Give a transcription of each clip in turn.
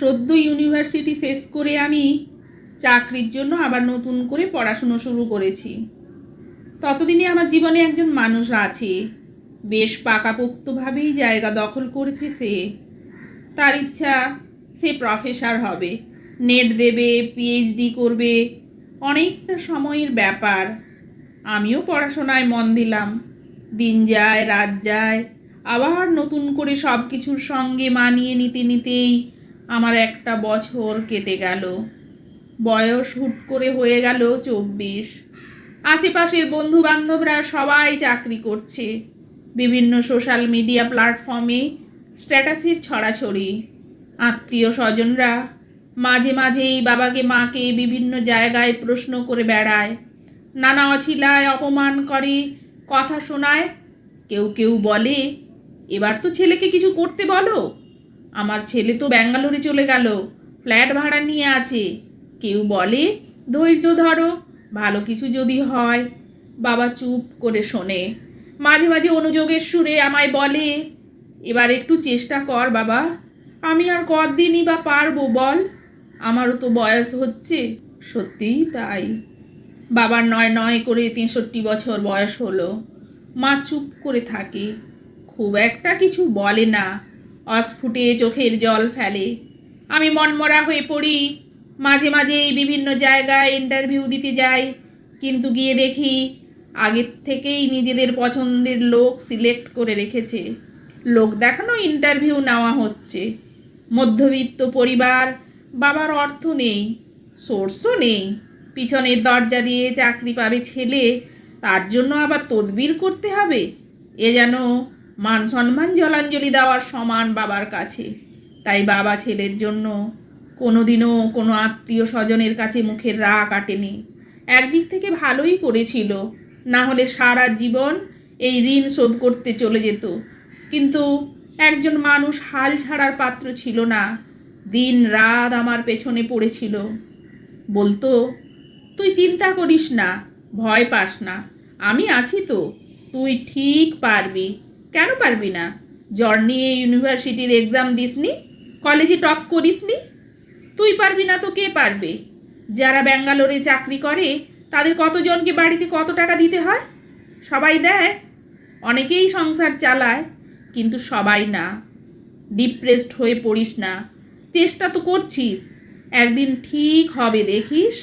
সদ্য ইউনিভার্সিটি শেষ করে আমি চাকরির জন্য আবার নতুন করে পড়াশুনো শুরু করেছি। ততদিনে আমার জীবনে একজন মানুষ আছে। বেশ পাকাপোক্তভাবেই জায়গা দখল করেছে সে। তার ইচ্ছা, সে প্রফেসর হবে। নেট দেবে পিএইচডি করবে। অনেকটা সময়ের ব্যাপার। আমিও পড়াশোনায় মন দিলাম। দিন যায়, রাত যায়, আবার নতুন করে সব কিছুর সঙ্গে মানিয়ে নিতে নিতেই আমার একটা বছর কেটে গেল। বয়স হুট করে হয়ে গেল চব্বিশ। আশেপাশের বন্ধু বান্ধবরা সবাই চাকরি করছে। বিভিন্ন সোশ্যাল মিডিয়া প্ল্যাটফর্মে স্ট্যাটাসের ছড়াছড়ি। আত্মীয় স্বজনরা মাঝে মাঝেই বাবাকে, মাকে বিভিন্ন জায়গায় প্রশ্ন করে বেড়ায়। নানা অছিলায় অপমান করে, কথা শোনায়। কেউ কেউ বলে, এবার তো ছেলেকে কিছু করতে বলো। আমার ছেলে তো ব্যাঙ্গালোরে চলে গেল, ফ্ল্যাট ভাড়া নিয়ে আছে। কেউ বলে, ধৈর্য ধরো, ভালো কিছু যদি হয়। বাবা চুপ করে শোনে। মাঝে মাঝে অনুযোগের সুরে আমায় বলে, এবার একটু চেষ্টা কর বাবা, আমি আর কদিনই বা পারব বল, আমারও তো বয়স হচ্ছে, সত্যিই তাই। বাবার নয় নয় করে তেষট্টি বছর বয়স হলো। মা চুপ করে থাকে, খুব একটা কিছু বলে না। অস্ফুটে চোখের জল ফেলে। আমি মনমরা হয়ে পড়ি। মাঝে মাঝেই বিভিন্ন জায়গায় ইন্টারভিউ দিতে যাই। কিন্তু গিয়ে দেখি আগের থেকেই নিজেদের পছন্দের লোক সিলেক্ট করে রেখেছে। লোক দেখানো ইন্টারভিউ নেওয়া হচ্ছে। মধ্যবিত্ত পরিবার, বাবার অর্থ নেই সোর্সও নেই। পিছনের দরজা দিয়ে চাকরি পাবে ছেলে, তার জন্য আবার তদবির করতে হবে। এ যেন মান সম্মান জলাঞ্জলি দেওয়ার সমান বাবার কাছে। তাই বাবা ছেলের জন্য কোনোদিনও কোনো আত্মীয় স্বজনের কাছে মুখের রা কাটেনি। একদিক থেকে ভালোই করেছিল, না হলে সারা জীবন এই ঋণ শোধ করতে চলে যেত। কিন্তু একজন মানুষ হাল ছাড়ার পাত্র ছিল না, দিন রাত আমার পেছনে পড়েছিল। বলতো, তুই চিন্তা করিস না, ভয় পাস না, আমি আছি তো, তুই ঠিক পারবি। কেন পারবি না? জ্বর নিয়ে ইউনিভার্সিটির এক্সাম দিসনি? কলেজে টপ করিসনি? তুই পারবি না তো কে পারবে? যারা ব্যাঙ্গালোরে চাকরি করে, তাদের কতজনকে বাড়িতে কত টাকা দিতে হয়? সবাই দেয়। অনেকেই সংসার চালায়, কিন্তু সবাই না। ডিপ্রেসড হয়ে পড়িস না। চেষ্টা তো করছিস। একদিন ঠিক হবে, দেখিস?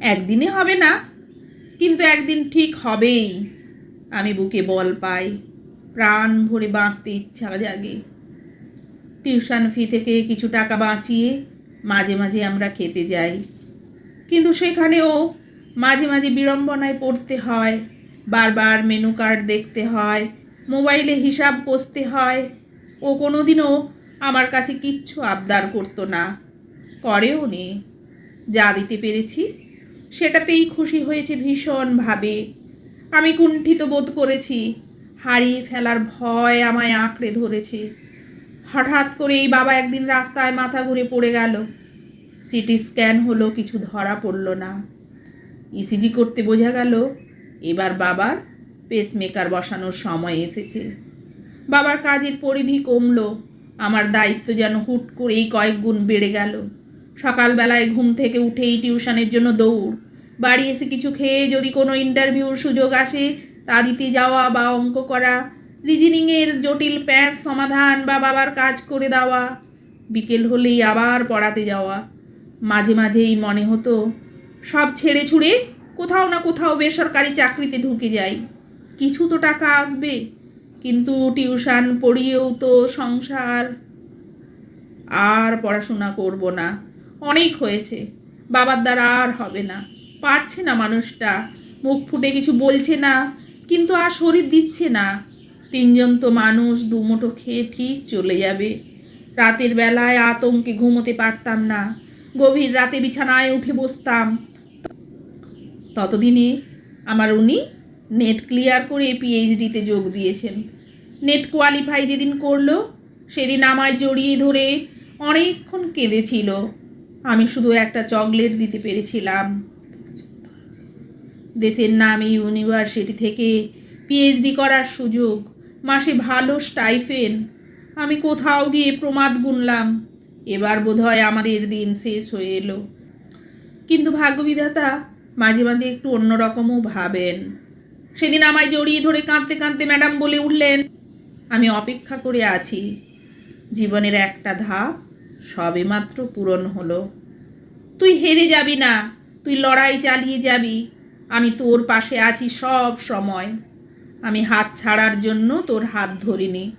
একদিনে হবে না, কিন্তু একদিন ঠিক হবেই। আমি বুকে বল পাই। প্রাণ ভরে বাঁচতে ইচ্ছা জাগে। টিউশন ফি থেকে কিছু টাকা বাঁচিয়ে মাঝে মাঝে আমরা খেতে যাই। কিন্তু সেখানেও মাঝে মাঝে বিড়ম্বনায় পড়তে হয়, বারবার মেনু কার্ড দেখতে হয় মোবাইলে হিসাব কষতে হয়। ও কোনো দিনও আমার কাছে কিচ্ছু আবদার করতো না। করেও নি। যা দিতে পেরেছি, সেটাতেই খুশি হয়েছে ভীষণভাবে। আমি কুণ্ঠিত বোধ করেছি। হারিয়ে ফেলার ভয় আমায় আঁকড়ে ধরেছে। হঠাৎ করে এই বাবা একদিন রাস্তায় মাথা ঘুরে পড়ে গেল। সিটি স্ক্যান হলো, কিছু ধরা পড়ল না। ইসিজি করতে বোঝা গেল, এবার বাবার পেসমেকার বসানোর সময় এসেছে। বাবার কাজের পরিধি কমলো, আমার দায়িত্ব যেন হুট করেই কয়েক গুণ বেড়ে গেল। সকালবেলায় ঘুম থেকে উঠেই টিউশনের জন্য দৌড়। বাড়ি এসে কিছু খেয়ে যদি কোনো ইন্টারভিউর সুযোগ আসে, তা দিতে যাওয়া বা অঙ্ক করা রিজনিংয়ের জটিল প্যাঁচ সমাধান বা বাবার কাজ করে দেওয়া, বিকেল হলেই আবার পড়াতে যাওয়া। মাঝে মাঝেই মনে হতো, সব ছেড়ে ছুড়ে কোথাও না কোথাও বেসরকারি চাকরিতে ঢুকে যাই। কিছু তো টাকা আসবে, কিন্তু টিউশন পড়িয়েও তো সংসার। আর পড়াশোনা করব না। অনেক হয়েছে, বাবার দ্বারা আর হবে না। পারছে না মানুষটা। মুখ ফুটে কিছু বলছে না, কিন্তু আর শরীর দিচ্ছে না। তিনজন তো মানুষ, দুমুঠো খেয়ে ঠিক চলে যাবে। রাতের বেলায় আতঙ্কে ঘুমোতে পারতাম না। গভীর রাতে বিছানায় উঠে বসতাম। ততদিনে আমার উনি নেট ক্লিয়ার করে পিএইচডিতে যোগ দিয়েছেন। নেট কোয়ালিফাই যেদিন করল, সেদিন আমায় জড়িয়ে ধরে অনেকক্ষণ কেঁদেছিল। আমি শুধু একটা চকলেট দিতে পেরেছিলাম। দেশের নামে ইউনিভার্সিটি থেকে পিএইচডি করার সুযোগ, মাসে ভালো স্টাইফেন আমি কোথাও গিয়ে প্রমাদ গুনলাম। এবার বোধহয় আমাদের দিন শেষ হয়ে এলো। কিন্তু ভাগ্যবিধাতা মাঝে মাঝে একটু অন্যরকমও ভাবেন। সেদিন আমায় জড়িয়ে ধরে কাঁদতে কাঁদতে ম্যাডাম বলে উঠলেন, আমি অপেক্ষা করে আছি। জীবনের একটা ধাপ সবেমাত্র পূরণ হলো। তুই হেরে যাবি না, তুই লড়াই চালিয়ে যাবি আমি তোর পাশে আছি সব সময়। আমি হাত ছাড়ার জন্য তোর হাত ধরিনি।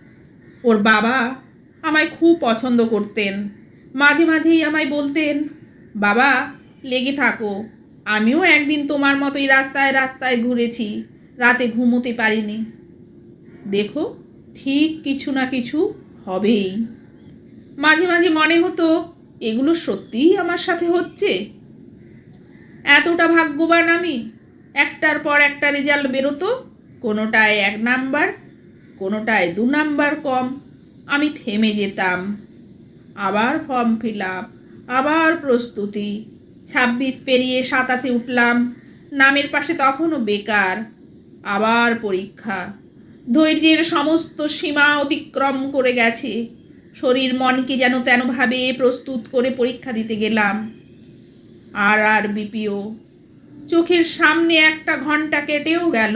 ওর বাবা আমায় খুব পছন্দ করতেন। মাঝে মাঝেই আমায় বলতেন, বাবা, লেগে থাকো। আমিও একদিন তোমার মতোই রাস্তায় রাস্তায় ঘুরেছি। রাতে ঘুমোতে পারিনি। দেখো, ঠিক কিছু না কিছু হবেই। মাঝে মাঝে মনে হতো, এগুলো সত্যিই আমার সাথে হচ্ছে? এতটা ভাগ্যবান আমি একটার পর একটা রেজাল্ট বেরোতো, কোনোটায় এক নাম্বার কোনোটায় দু নাম্বার কম। আমি থেমে যেতাম। আবার ফর্ম ফিল আপ আবার প্রস্তুতি। ছাব্বিশ পেরিয়ে সাতাশে উঠলাম। নামের পাশে তখনও বেকার। আবার পরীক্ষা। ধৈর্যের সমস্ত সীমা অতিক্রম করে গেছে। শরীর মনকে যেন তেনভাবে প্রস্তুত করে পরীক্ষা দিতে গেলাম। আর আর বিপিও চোখের সামনে একটা ঘণ্টা কেটেও গেল।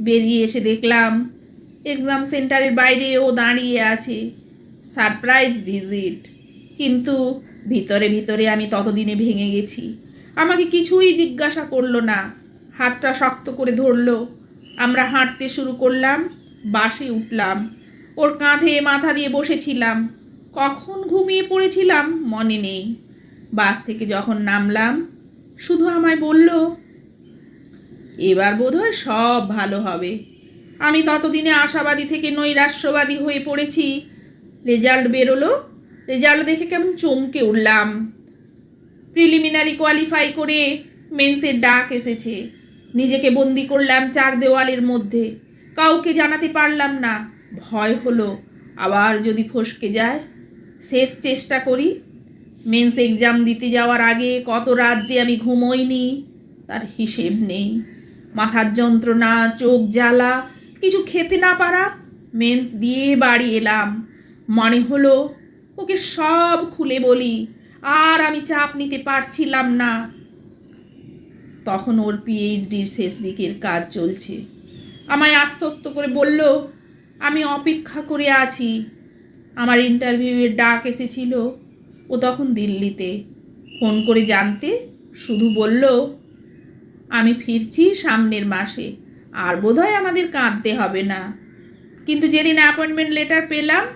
বেরিয়ে এসে দেখলাম এক্সাম সেন্টারের বাইরে ও দাঁড়িয়ে আছে। সারপ্রাইজ ভিজিট কিন্তু ভিতরে ভিতরে আমি ততদিনে ভেঙে গেছি। আমাকে কিছুই জিজ্ঞাসা করল না। হাতটা শক্ত করে ধরলো। আমরা হাঁটতে শুরু করলাম, বাসে উঠলাম। ওর কাঁধে মাথা দিয়ে বসেছিলাম। কখন ঘুমিয়ে পড়েছিলাম মনে নেই। বাস থেকে যখন নামলাম শুধু আমায় বলল, এবার বোধহয় সব ভালো হবে। আমি ততদিনে আশাবাদী থেকে নৈরাশ্যবাদী হয়ে পড়েছি। রেজাল্ট বেরোলো। রেজাল্ট দেখে কেমন চমকে উঠলাম। প্রিলিমিনারি কোয়ালিফাই করে মেন্সের ডাক এসেছে। নিজেকে বন্দি করলাম চার দেওয়ালের মধ্যে। কাউকে জানাতে পারলাম না। ভয় হলো। আবার যদি ফসকে যায়, শেষ চেষ্টা করি। মেন্স এক্সাম দিতে যাওয়ার আগে কত রাত যে আমি ঘুমোইনি, তার হিসেব নেই। মাথার যন্ত্রণা, চোখ জ্বালা, কিছু খেতে না পারা মেন্স দিয়ে বাড়ি এলাম। মনে হলো, ওকে সব খুলে বলি, আর আমি চাপ নিতে পারছিলাম না। তখন ওর পিএইচডির শেষ দিকের কাজ চলছে। আমায় আশ্বস্ত করে বলল, আমি অপেক্ষা করে আছি। আমার ইন্টারভিউয়ের ডাক এসেছিল ও তখন দিল্লিতে। ফোন করে জানতে শুধু বলল, আমি ফিরছি সামনের মাসে, আর বোধহয় আমাদের কাঁদতে হবে না। কিন্তু যেদিন অ্যাপয়েন্টমেন্ট লেটার পেলাম,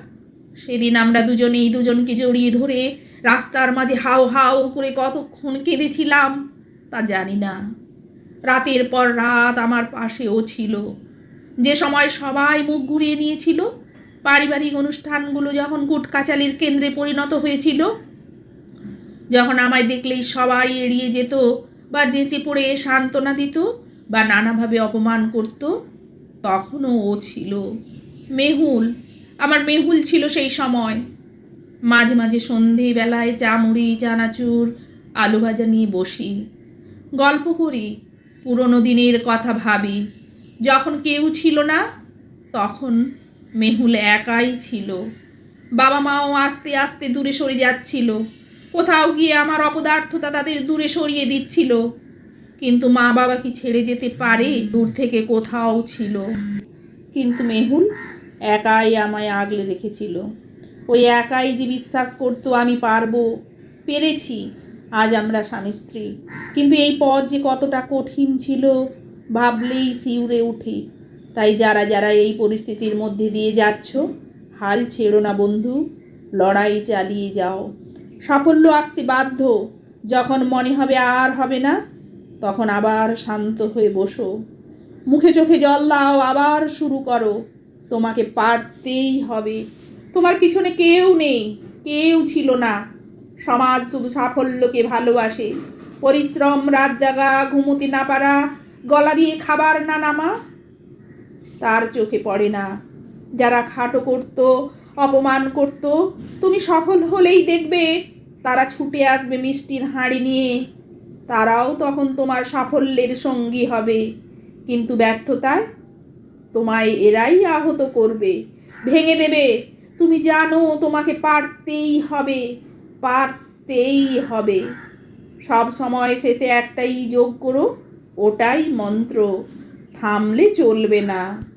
সেদিন আমরা দুজনেই দুজনকে জড়িয়ে ধরে রাস্তার মাঝে হাও হাও করে কতক্ষণ কেঁদেছিলাম, তা জানি না। রাতের পর রাত আমার পাশেও ছিল। যে সময় সবাই মুখ ঘুরিয়ে নিয়েছিল পারিবারিক অনুষ্ঠানগুলো যখন কুটকাচালির কেন্দ্রে পরিণত হয়েছিল, যখন আমায় দেখলেই সবাই এড়িয়ে যেত বা যেচে পড়ে সান্ত্বনা দিত বা নানাভাবে অপমান করত, তখনও ও ছিল মেহুল। আমার মেহুল ছিল সেই সময়। মাঝে মাঝে সন্ধেবেলায় চামুড়ি চানাচুর, আলু ভাজা নিয়ে বসি। গল্প করি, পুরনো দিনের কথা ভাবি। যখন কেউ ছিল না, তখন মেহুল একাই ছিল। বাবা মাও আস্তে আস্তে দূরে সরে যাচ্ছিল। কোথাও গিয়ে আমার অপদার্থতা তাদের দূরে সরিয়ে দিচ্ছিল। কিন্তু মা বাবা কি ছেড়ে যেতে পারে? দূর থেকে কোথাও ছিল। কিন্তু মেহুল একাই আমায় আগলে রেখেছিল। ওই একাই যে বিশ্বাস করতো আমি পারব। পেরেছি, আজ আমরা স্বামী স্ত্রী। কিন্তু এই পথ যে কতটা কঠিন ছিল, ভাবলেই শিউরে উঠি তাই যারা যারা এই পরিস্থিতির মধ্যে দিয়ে যাচ্ছ, হাল ছেড়ো না বন্ধু, লড়াই চালিয়ে যাও। সাফল্য আসতে বাধ্য, যখন মনে হবে আর হবে না, তখন আবার শান্ত হয়ে বসো। মুখে চোখে জল দাও, আবার শুরু করো। তোমাকে পারতেই হবে। তোমার পিছনে কেউ নেই, কেউ ছিল না। সমাজ শুধু সাফল্যকে ভালোবাসে। পরিশ্রম, রাত জাগা, ঘুমোতে না পারা, গলা দিয়ে খাবার না নামা তার চোখে পড়ে না। যারা খাটো করত, অপমান করত, তুমি সফল হলেই দেখবে তারা ছুটে আসবে মিষ্টির হাঁড়ি নিয়ে। তারাও তখন তোমার সাফল্যের সঙ্গী হবে। কিন্তু ব্যর্থতায় তোমায় এরাই আহত করবে। ভেঙে দেবে। তুমি জানো তোমাকে পারতেই হবে পারতেই হবে। সব সময় শেষে একটাই যোগ করো, ওটাই মন্ত্র। থামলে চলবে না।